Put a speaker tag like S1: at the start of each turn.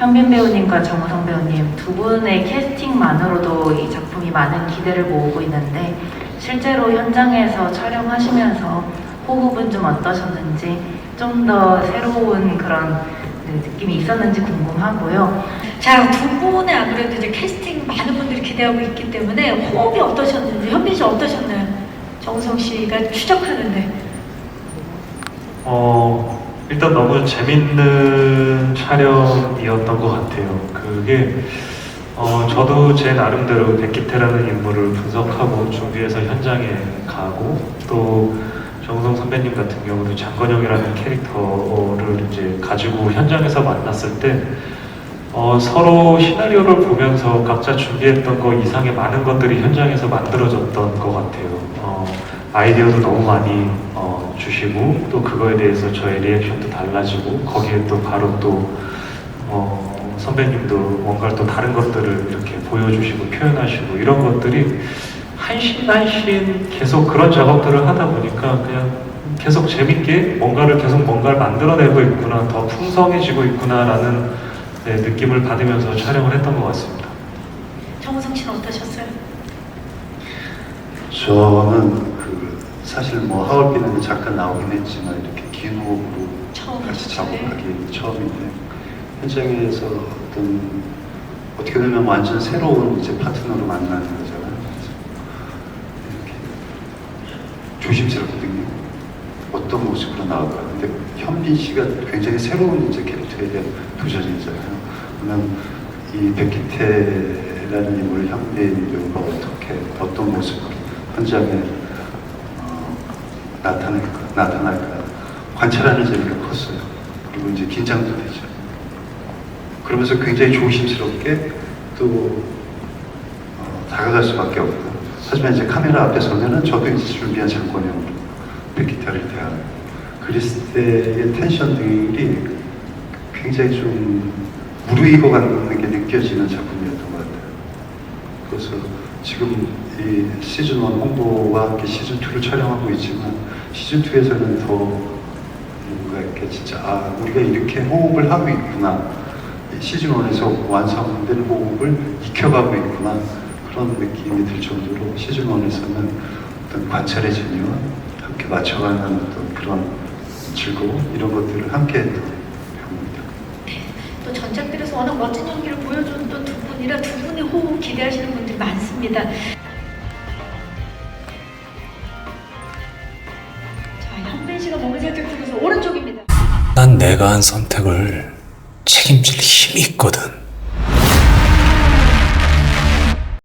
S1: 현빈 배우님과 정우성 배우님 두 분의 캐스팅만으로도 이 작품이 많은 기대를 모으고 있는데 실제로 현장에서 촬영하시면서 호흡은 좀 어떠셨는지 좀 더 새로운 그런 네, 느낌이 있었는지 궁금하고요.
S2: 자, 두 분의 아무래도 이제 캐스팅 많은 분들이 기대하고 있기 때문에 호흡이 어떠셨는지, 현빈 씨 어떠셨나요? 정우성 씨가 추적하는데.
S3: 어, 일단 너무 재밌는 촬영이었던 것 같아요. 그게, 어, 저도 제 나름대로 백기태라는 인물을 분석하고 준비해서 현장에 가고, 또 정우성 선배님 같은 경우도 장건영이라는 캐릭터를 이제 가지고 현장에서 만났을 때, 어, 서로 시나리오를 보면서 각자 준비했던 거 이상의 많은 것들이 현장에서 만들어졌던 것 같아요. 어, 아이디어도 너무 많이 어, 주시고 또 그거에 대해서 저의 리액션도 달라지고 거기에 또 바로 또 어, 선배님도 뭔가 또 다른 것들을 이렇게 보여주시고 표현하시고 이런 것들이 한신 한신 계속 그런 작업들을 하다 보니까 그냥 계속 재밌게 뭔가를 계속 뭔가를 만들어내고 있구나 더 풍성해지고 있구나라는 네, 느낌을 받으면서 촬영을 했던 것 같습니다.
S2: 정우성 씨는 어떠셨어요?
S4: 저는 그 사실 뭐 하얼빈에는 잠깐 나오긴 했지만 이렇게 긴 호흡으로 같이? 작업하기 처음인데 현장에서 어떤 어떻게 보면 완전 새로운 이제 파트너로 만나는 거잖아요. 이렇게 조심스럽거든요. 어떤 모습으로 나올까. 근데 현빈 씨가 굉장히 새로운 이제 캐릭터에 대한 도전이잖아요. 그러면 이 백기태라는 인물 현빈 배우가 어떻게 어떤 모습으로 현장에 어, 나타날까 나타날까 관찰하는 재미가 컸어요. 그리고 이제 긴장도 되죠. 그러면서 굉장히 조심스럽게 또 어, 다가갈 수밖에 없고 하지만 이제 카메라 앞에 서면은 저도 이제 준비한 장권형 백기타를 대하는 그랬을 때의 텐션들이 굉장히 좀 무르익어가는 게 느껴지는 같아요. 그래서 지금 이 시즌 1 홍보와 함께 시즌 2를 촬영하고 있지만 시즌 2에서는 더 뭔가 이렇게 진짜 아 우리가 이렇게 호흡을 하고 있구나. 이 시즌 1에서 완성된 호흡을 익혀가고 있구나. 그런 느낌이 들 정도로 시즌 1에서는 어떤 관찰의 재미와 함께 맞춰가는 어떤 그런 즐거움 이런 것들을 함께 했던 배우입니다.
S2: 또 전작들에서 워낙 멋진 연기를 보여준 또두 분이라 두 기대하시는 분들이 많습니다. 자, 현빈 씨가 몸을 살짝 들어서 오른쪽입니다.
S5: 난 내가 한 선택을 책임질 힘이 있거든.